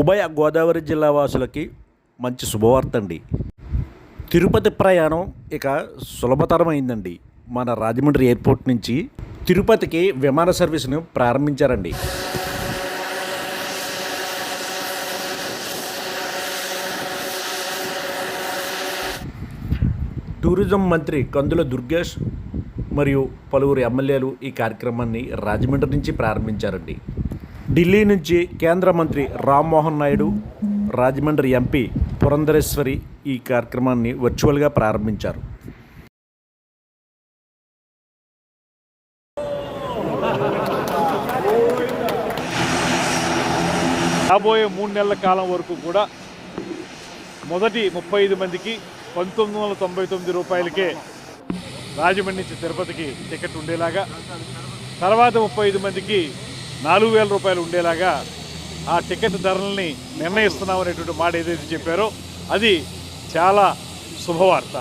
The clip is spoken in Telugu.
ఉభయ గోదావరి జిల్లా వాసులకి మంచి శుభవార్త అండి తిరుపతి ప్రయాణం ఇక సులభతరమైందండి. మన రాజమండ్రి ఎయిర్పోర్ట్ నుంచి తిరుపతికి విమాన సర్వీస్ను ప్రారంభించారండి. టూరిజం మంత్రి కందుల దుర్గేష్ మరియు పలువురు ఎమ్మెల్యేలు ఈ కార్యక్రమాన్ని రాజమండ్రి నుంచి ప్రారంభించారండి. ఢిల్లీ నుంచి కేంద్ర మంత్రి రామ్మోహన్ నాయుడు రాజమండ్రి ఎంపీ పురంధరేశ్వరి ఈ కార్యక్రమాన్ని వర్చువల్గా ప్రారంభించారు. రాబోయే మూడు నెలల కాలం వరకు కూడా మొదటి ముప్పై ఐదు మందికి పంతొమ్మిది వందల తొంభై తొమ్మిది రూపాయలకే రాజమండ్రి నుంచి తిరుపతికి టికెట్ ఉండేలాగా తర్వాత ముప్పై ఐదు మందికి నాలుగు వేల రూపాయలు ఉండేలాగా ఆ టికెట్ ధరల్ని నిర్ణయిస్తున్నాం అనేటువంటి మాట ఏదైతే చెప్పారో అది చాలా శుభవార్త.